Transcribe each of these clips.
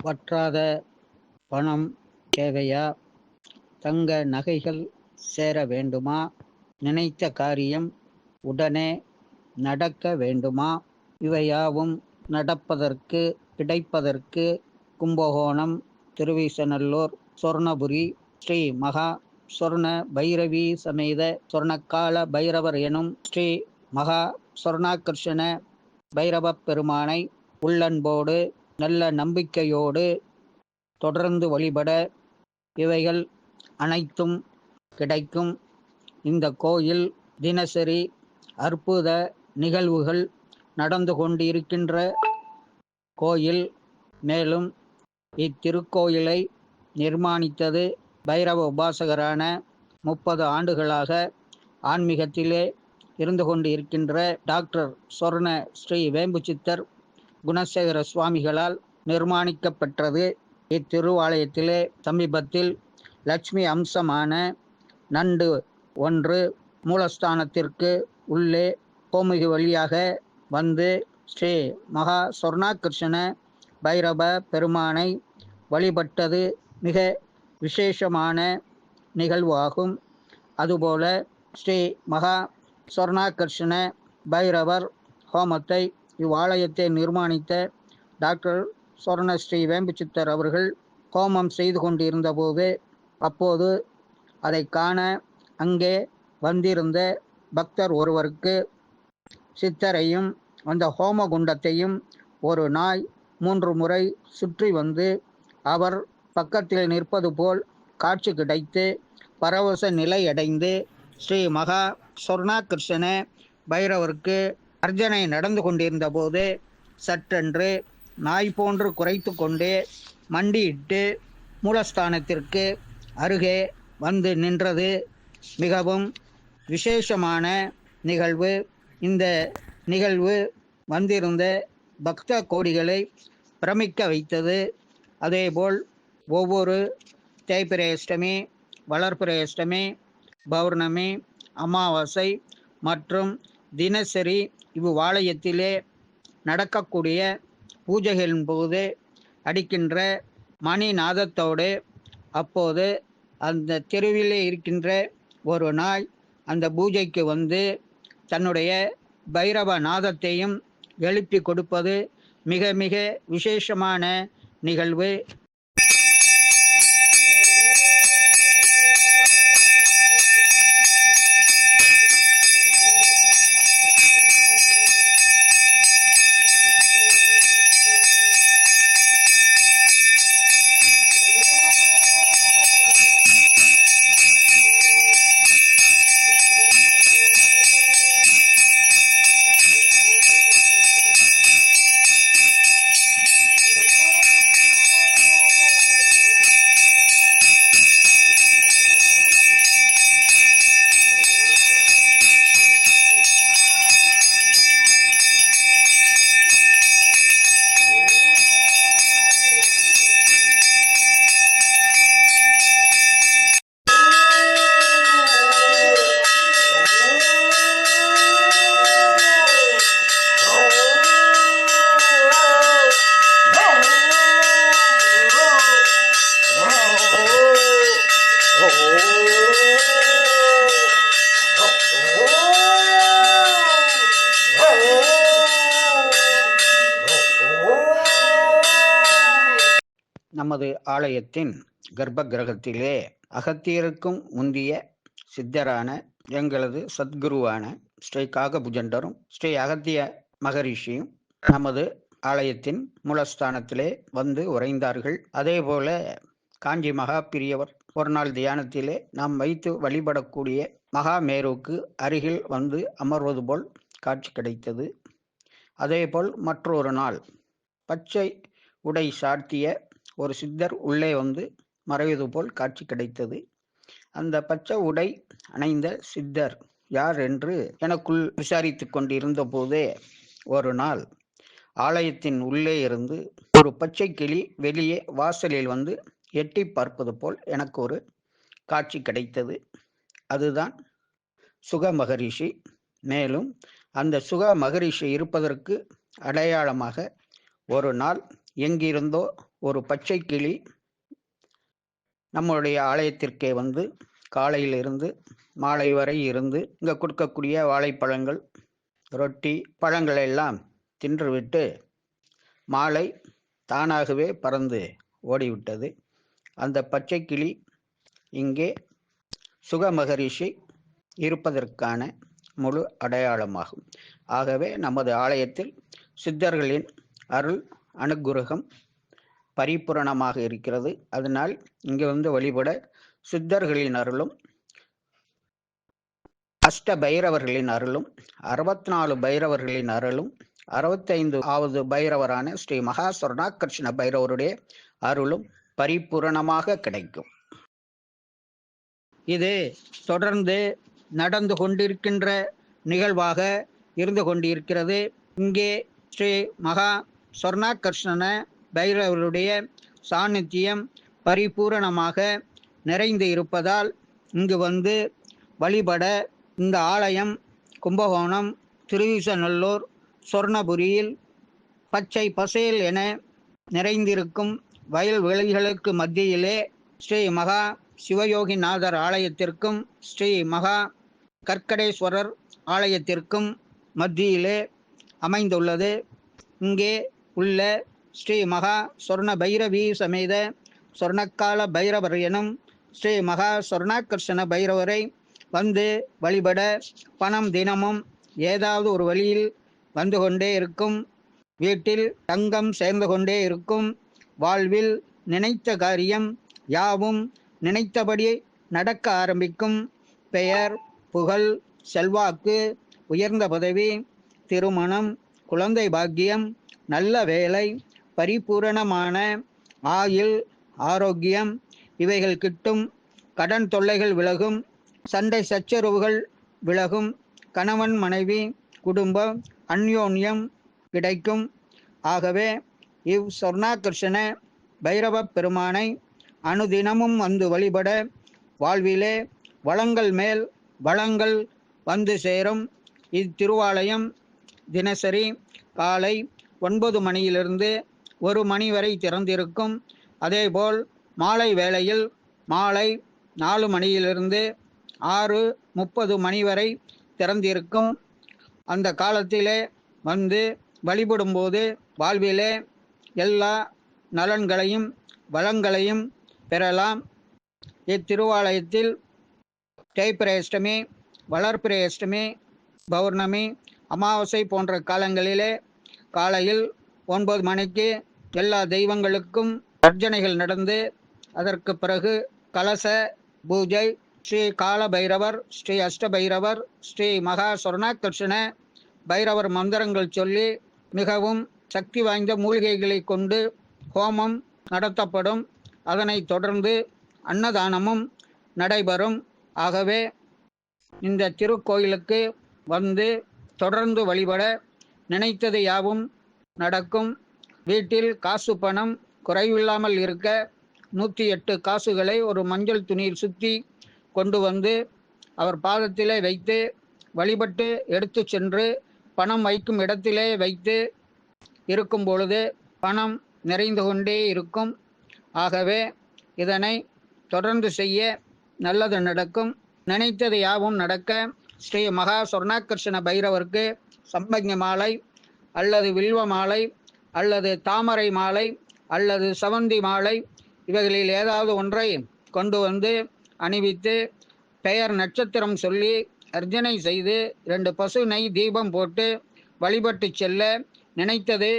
வற்றாத பணம் தேவையா? தங்க நகைகள் சேர வேண்டுமா? நினைத்த காரியம் உடனே நடக்க வேண்டுமா? இவையாவும் நடப்பதற்கு கிடைப்பதற்கு கும்பகோணம் திருவிசநல்லூர் சொர்ணபுரி ஸ்ரீ மகா சொர்ண பைரவி சமேத சொர்ணக்கால பைரவர் எனும் ஸ்ரீ மகா சொர்ணாகிருஷ்ண பைரவப் பெருமானை உள்ளன்போடு நல்ல நம்பிக்கையோடு தொடர்ந்து வழிபட இவைகள் அனைத்தும் கிடைக்கும். இந்த கோயில் தினசரி அற்புத நிகழ்வுகள் நடந்து கொண்டிருக்கின்ற கோயில். மேலும் இத்திருக்கோயிலை நிர்மாணித்தது பைரவ உபாசகரான முப்பது ஆண்டுகளாக ஆன்மீகத்திலே இருந்து கொண்டு இருக்கின்ற டாக்டர் சொர்ண ஸ்ரீ வேம்புச்சித்தர் குணசேகர சுவாமிகளால் நிர்மாணிக்கப்பெற்றது இத்திருவாலயத்திலே சமீபத்தில் லட்சுமி அம்சமான நண்டு ஒன்று மூலஸ்தானத்திற்கு உள்ளே கோமுகி வழியாக வந்து ஸ்ரீ மகா சொர்ணாகிருஷ்ண பைரவ பெருமானை வழிபட்டது. மிக விசேஷமான நிகழ்வு ஆகும். அதுபோல ஸ்ரீ மகா சொர்ணாகிருஷ்ண பைரவர் ஹோமத்தை இவ்வாலயத்தை நிர்மாணித்த டாக்டர் சொர்ண ஸ்ரீ வேம்புச்சித்தர் அவர்கள் ஹோமம் செய்து கொண்டிருந்தபோது அப்போது அதை காண அங்கே வந்திருந்த பக்தர் ஒருவருக்கு சித்தரையும் அந்த ஹோம குண்டத்தையும் ஒரு நாய் மூன்று முறை சுற்றி வந்து அவர் பக்கத்தில் நிற்பது போல் காட்சி கிடைத்து பரவச நிலையடைந்து ஸ்ரீ மகா சொர்ணா கிருஷ்ண பைரவருக்கு அர்ஜனை நடந்து கொண்டிருந்த போது சற்றென்று நாய் போன்று குறைத்து கொண்டே மண்டியிட்டு மூலஸ்தானத்திற்கு அருகே வந்து நின்றது. மிகவும் விசேஷமான நிகழ்வு. இந்த நிகழ்வு வந்திருந்த பக்த கோடிகளை பிரமிக்க வைத்தது. அதேபோல் ஒவ்வொரு தேய்பிரேஷ்டமி வளர்பிரேஷ்டமி பௌர்ணமி அமாவாசை மற்றும் தினசரி இவ்வாலயத்திலே நடக்கக்கூடிய பூஜைகளின் போது அடிக்கின்ற மணி நாதத்தோடு அப்போது அந்த தெருவிலே இருக்கின்ற ஒரு நாய் அந்த பூஜைக்கு வந்து தன்னுடைய பைரவ நாதத்தையும் எழுப்பி கொடுப்பது மிக மிக விசேஷமான நிகழ்வு. நமது ஆலயத்தின் கர்ப்ப கிரகத்திலே அகத்தியருக்கும் முந்திய சித்தரான எங்களது சத்குருவான ஸ்ரீ காகபுஜண்டரும் ஸ்ரீ அகத்திய மகரிஷியும் நமது ஆலயத்தின் மூலஸ்தானத்திலே வந்து உறைந்தார்கள். அதே போல காஞ்சி மகா பிரியவர் ஒரு நாள் தியானத்திலே நாம் வைத்து வழிபடக்கூடிய மகாமேருக்கு அருகில் வந்து அமர்வது போல் காட்சி கிடைத்தது. அதேபோல் மற்றொரு நாள் பச்சை உடை சார்த்திய ஒரு சித்தர் உள்ளே வந்து மறைவது போல் காட்சி கிடைத்தது. அந்த பச்சை உடை அணைந்த சித்தர் யார் என்று எனக்குள் விசாரித்து கொண்டிருந்த போதே ஒரு நாள் ஆலயத்தின் உள்ளே இருந்து ஒரு பச்சை கிளி வெளியே வாசலில் வந்து எட்டி பார்ப்பது போல் எனக்கு ஒரு காட்சி கிடைத்தது. அதுதான் சுக மகரிஷி மேலும் அந்த சுக மகரிஷி இருப்பதற்கு அடையாளமாக ஒரு நாள் எங்கிருந்தோ ஒரு பச்சை கிளி நம்மளுடைய ஆலயத்திற்கே வந்து காலையிலிருந்து மாலை வரை இருந்து இங்கே கொடுக்கக்கூடிய வாழைப்பழங்கள் ரொட்டி பழங்களை எல்லாம் தின்றுவிட்டு மாலை தானாகவே பறந்து ஓடிவிட்டது. அந்த பச்சை கிளி இங்கே சுகமகரிஷி இருப்பதற்கான முழு அடையாளமாகும். ஆகவே நமது ஆலயத்தில் சித்தர்களின் அருள் அனுகிரகம் பரிபூரணமாக இருக்கிறது. அதனால் இங்கே வந்து வழிபட சித்தர்களின் அருளும் அஷ்ட பைரவர்களின் அருளும் அறுபத்தி நாலு பைரவர்களின் அருளும் அறுபத்தைந்து ஆவது பைரவரான ஸ்ரீ மகா சொர்ணாகர்ஷ்ண பைரவருடைய அருளும் பரிபூரணமாக கிடைக்கும். இது தொடர்ந்து நடந்து கொண்டிருக்கின்ற நிகழ்வாக இருந்து கொண்டிருக்கிறது. இங்கே ஸ்ரீ மகா சொர்ணாகர்ஷ்ணன பைரவருடைய சாநித்தியம் பரிபூரணமாக நிறைந்து இருப்பதால் இங்கு வந்து வழிபட இந்த ஆலயம் கும்பகோணம் திருவிசநல்லூர் சொர்ணபுரியில் பச்சை பசேல் என நிறைந்திருக்கும் வயல் விலைகளுக்கு மத்தியிலே ஸ்ரீ மகா சிவயோகிநாதர் ஆலயத்திற்கும் ஸ்ரீ மகா கற்கடேஸ்வரர் ஆலயத்திற்கும் மத்தியிலே அமைந்துள்ளது. இங்கே உள்ள ஸ்ரீ மகா சொர்ண பைரவி சமேத சொர்ணக்கால பைரவர் எனும் ஸ்ரீ மகா சொர்ணாகர்ஷண பைரவரை வந்து வழிபட பணம் தினமும் ஏதாவது ஒரு வழியில் வந்து கொண்டே இருக்கும். வீட்டில் தங்கம் சேர்ந்து கொண்டே இருக்கும். வாழ்வில் நினைத்த காரியம் யாவும் நினைத்தபடி நடக்க ஆரம்பிக்கும். பெயர் புகழ் செல்வாக்கு உயர்ந்த பதவி திருமணம் குழந்தை பாக்கியம் நல்ல வேலை பரிபூரணமான ஆயுள் ஆரோக்கியம் இவைகள் கிட்டும் கடன் தொல்லைகள் விலகும் சண்டை சச்சரவுகள் விலகும் கணவன் மனைவி குடும்பம் அந்யோன்யம் கிடைக்கும். ஆகவே இவ் சொர்ணாகிருஷ்ண பைரவ பெருமானை அனுதினமும் வந்து வழிபட வாழ்விலே வளங்கள் மேல் வளங்கள் வந்து சேரும். இத்திருவாலயம் தினசரி காலை ஒன்பது மணியிலிருந்து ஒரு மணி வரை திறந்திருக்கும். அதேபோல் மாலை வேளையில் மாலை நாலு மணியிலிருந்து ஆறு முப்பது மணி வரை திறந்திருக்கும். அந்த காலத்திலே வந்து வழிபடும்போது வாழ்விலே எல்லா நலன்களையும் வளங்களையும் பெறலாம். இத்திருவாலயத்தில் தேய்பிரேஷ்டமி வளர்பிரேஷ்டமி பௌர்ணமி அமாவாசை போன்ற காலங்களிலே காலையில் ஒன்பது மணிக்கு எல்லா தெய்வங்களுக்கும் அர்ச்சனைகள் நடந்து அதற்கு பிறகு கலச பூஜை ஸ்ரீ கால பைரவர் ஸ்ரீ அஷ்ட பைரவர் ஸ்ரீ மகா சொர்ணாகிருஷ்ண பைரவர் மந்திரங்கள் சொல்லி மிகவும் சக்தி வாய்ந்த மூலிகைகளை கொண்டு ஹோமம் நடத்தப்படும். அதனைத் தொடர்ந்து அன்னதானமும் நடைபெறும். ஆகவே இந்த திருக்கோயிலுக்கு வந்து தொடர்ந்து வழிபட நினைத்தது யாவும் நடக்கும். வீட்டில் காசு பணம் குறைவில்லாமல் இருக்க நூற்றி எட்டு காசுகளை ஒரு மஞ்சள் துணியில் சுற்றி கொண்டு வந்து அவர் பாதத்திலே வைத்து வழிபட்டு எடுத்து சென்று பணம் வைக்கும் இடத்திலே வைத்து இருக்கும் பொழுது பணம் நிறைந்து கொண்டே இருக்கும். ஆகவே இதனை தொடர்ந்து செய்ய நல்லது நடக்கும். நினைத்தது யாவும் நடக்க ஸ்ரீ மகா சொர்ணாகர்ஷண பைரவருக்கு சம்பங்கி மாலை அல்லது வில்வ மாலை அல்லது தாமரை மாலை அல்லது சவந்தி மாலை இவைகளில் ஏதாவது ஒன்றை கொண்டு வந்து அணிவித்து பெயர் நட்சத்திரம் சொல்லி அர்ச்சனை செய்து ரெண்டு பசு நெய் தீபம் போட்டு வழிபட்டு செல்ல நினைத்தது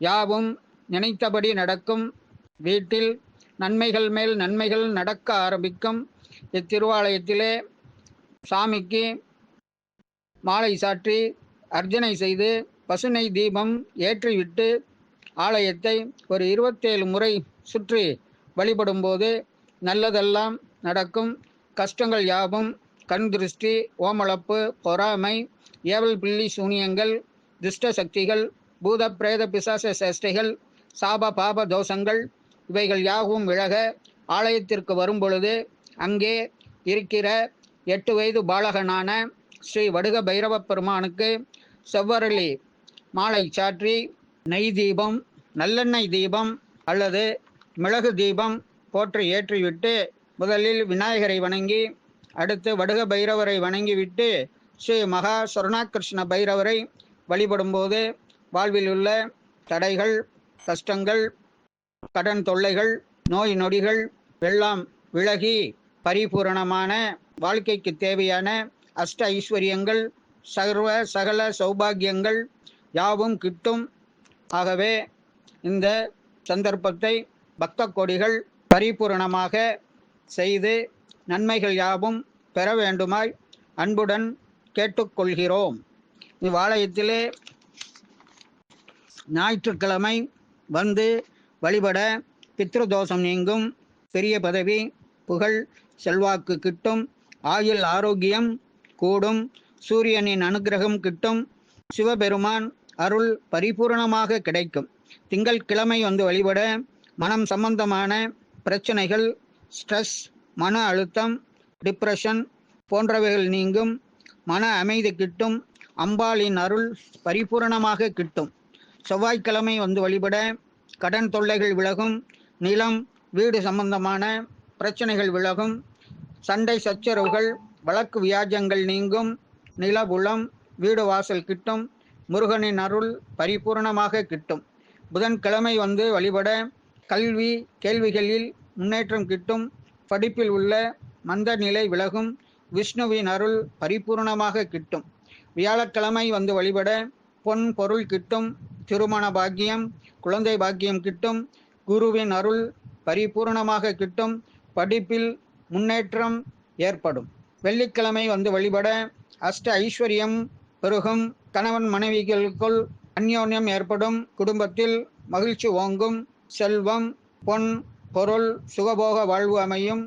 யாவும் நினைத்தபடி நடக்கும். வீட்டில் நன்மைகள் மேல் நன்மைகள் நடக்க ஆரம்பிக்கும். இத்திருவாலயத்திலே சாமிக்கு மாலை சாற்றி அர்ச்சனை செய்து பசுனை தீபம் ஏற்றிவிட்டு ஆலயத்தை ஒரு இருபத்தேழு முறை சுற்றி வழிபடும்போது நல்லதெல்லாம் நடக்கும். கஷ்டங்கள் யாவும் கண் திருஷ்டி ஓமளப்பு பொறாமை ஏவல் பில்லி சூனியங்கள் துஷ்ட சக்திகள் பூத பிரேத பிசாச சேஷ்டைகள் சாப பாப தோஷங்கள் இவைகள் யாவும் விலக ஆலயத்திற்கு வரும்பொழுது அங்கே இருக்கிற எட்டு வயது பாலகனான ஸ்ரீ வடுக பைரவ பெருமானுக்கு செவ்வரளி மாலை சாற்றி நெய் தீபம் நல்லெண்ணெய் தீபம் அல்லது மிளகு தீபம் போற்றி ஏற்றிவிட்டு முதலில் விநாயகரை வணங்கி அடுத்து வடுக பைரவரை வணங்கிவிட்டு ஸ்ரீ மகா சொர்ணாகிருஷ்ண பைரவரை வழிபடும்போது வாழ்வில் உள்ள தடைகள் கஷ்டங்கள் கடன் தொல்லைகள் நோய் நொடிகள் எல்லாம் விலகி பரிபூரணமான வாழ்க்கைக்கு தேவையான அஷ்ட ஐஸ்வர்யங்கள் சர்வ சகல சௌபாகியங்கள் யாவும் கிட்டும். ஆகவே இந்த சந்தர்ப்பத்தை பக்த கொடிகள் பரிபூரணமாக செய்து நன்மைகள் யாவும் பெற வேண்டுமாய் அன்புடன் கேட்டுக்கொள்கிறோம். இவ்வாலயத்திலே ஞாயிற்றுக்கிழமை வந்து வழிபட பித்ருதோஷம் நீங்கும். பெரிய பதவி புகழ் செல்வாக்கு கிட்டும். ஆயுள் ஆரோக்கியம் கூடும். சூரியனின் அனுக்கிரகம் கிட்டும் சிவபெருமான் அருள் பரிபூரணமாக கிடைக்கும். திங்கள் கிழமை வந்து வழிபட மனம் சம்பந்தமான பிரச்சனைகள் ஸ்ட்ரெஸ் மன அழுத்தம் டிப்ரெஷன் போன்றவைகள் நீங்கும். மன அமைதி கிட்டும் அம்பாளின் அருள் பரிபூரணமாக கிட்டும். செவ்வாய்க்கிழமை வந்து வழிபட கடன் தொல்லைகள் விலகும் நிலம் வீடு சம்பந்தமான பிரச்சனைகள் விலகும் சண்டை சச்சரவுகள் வழக்கு வியாஜங்கள் நீங்கும் நிலபுலம் வீடு வாசல் கிட்டும் முருகனின் அருள் பரிபூரணமாக கிட்டும். புதன்கிழமை வந்து வழிபட கல்வி கேள்விகளில் முன்னேற்றம் கிட்டும். படிப்பில் உள்ள மந்த நிலை விலகும். விஷ்ணுவின் அருள் பரிபூர்ணமாக கிட்டும். வியாழக்கிழமை வந்து வழிபட பொன் பொருள் கிட்டும். திருமண பாக்கியம் குழந்தை பாக்கியம் கிட்டும். குருவின் அருள் பரிபூர்ணமாக கிட்டும். படிப்பில் முன்னேற்றம் ஏற்படும். வெள்ளிக்கிழமை வந்து வழிபட அஷ்ட ஐஸ்வர்யம் பெருகும். கணவன் மனைவிகளுக்குள் அந்யோன்யம் ஏற்படும். குடும்பத்தில் மகிழ்ச்சி ஓங்கும். செல்வம் பொன் பொருள் சுகபோக வாழ்வு அமையும்.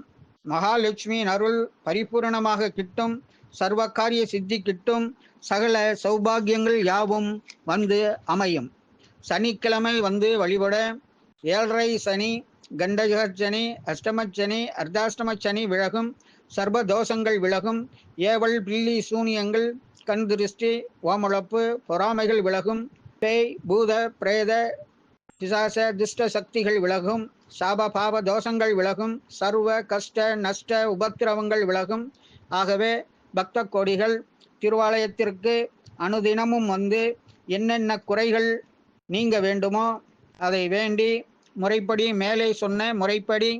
மகாலட்சுமியின் அருள் பரிபூரணமாக கிட்டும். சர்வகாரிய சித்தி கிட்டும். சகல சௌபாகியங்கள் யாவும் வந்து அமையும். சனிக்கிழமை வந்து வழிபட. ஏழரை சனி கண்டகச்சனி அஷ்டமச்சனி அர்த்தாஷ்டமச்சனி விலகும். சர்வ தோஷங்கள் விலகும். ஏவல் பில்லி சூனியங்கள் கண் திருஷ்டி ஓமளப்பு பொறாமைகள் விலகும். பேய் பூத பிரேத பிசாச துஷ்ட சக்திகள் விலகும். சாப பாப தோஷங்கள் விலகும். சர்வ கஷ்ட நஷ்ட உபத்திரவங்கள் விலகும். ஆகவே பக்த கோடிகள் திருவாலயத்திற்கு அனுதினமும் வந்து என்னென்ன குறைகள் நீங்க வேண்டுமோ அதை வேண்டி முறைப்படி மேலே சொன்ன முறைப்படி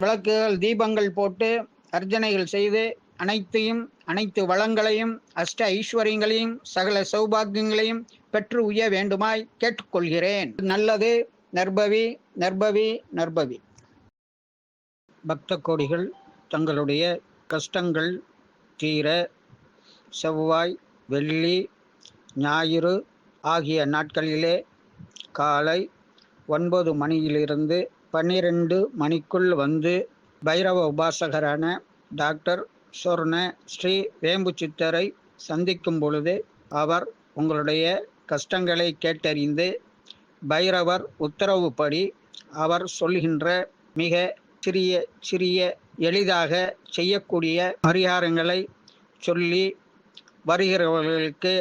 விளக்குகள் தீபங்கள் போட்டு அர்ச்சனைகள் செய்து அனைத்தையும் அனைத்து வளங்களையும் அஷ்ட ஐஸ்வர்யங்களையும் சகல சௌபாகியங்களையும் பெற்று உய்ய வேண்டுமாய் கேட்டுக்கொள்கிறேன். நல்லது நற்பவி நற்பவி நற்பவி. பக்த கோடிகள் தங்களுடைய கஷ்டங்கள் தீர செவ்வாய் வெள்ளி ஞாயிறு ஆகிய நாட்களிலே காலை ஒன்பது மணியிலிருந்து பன்னிரெண்டு மணிக்குள் வந்து பைரவ உபாசகரான டாக்டர் சொர்ண ஸ்ரீ வேம்பு சித்தரை சந்திக்கும் பொழுது அவர் உங்களுடைய கஷ்டங்களை கேட்டறிந்து பைரவர் உத்தரவுப்படி அவர் சொல்கின்ற மிக சிறிய சிறிய எளிதாக செய்யக்கூடிய பரிகாரங்களை சொல்லி வருகிறவர்களுக்கு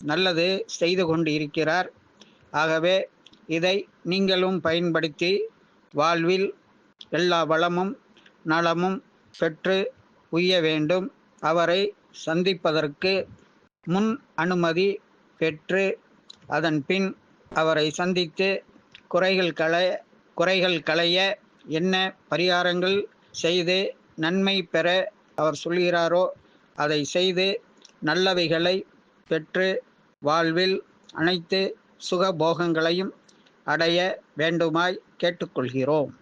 நல்லது செய்து கொண்டு இருக்கிறார் ஆகவே இதை நீங்களும் பயன்படுத்தி வாழ்வில் எல்லா வளமும் நலமும் பெற்று உய்ய வேண்டும். அவரை சந்திப்பதற்கு முன் அனுமதி பெற்று அதன் பின் அவரை சந்தித்து குறைகள் களைய குறைகள் களைய என்ன பரிகாரங்கள் செய்து நன்மை பெற அவர் சொல்கிறாரோ அதை செய்து நல்லவைகளை பெற்று வாழ்வில் அனைத்து சுகபோகங்களையும் அடைய வேண்டுமாய் கேட்டுக்கொள்கிறோம்.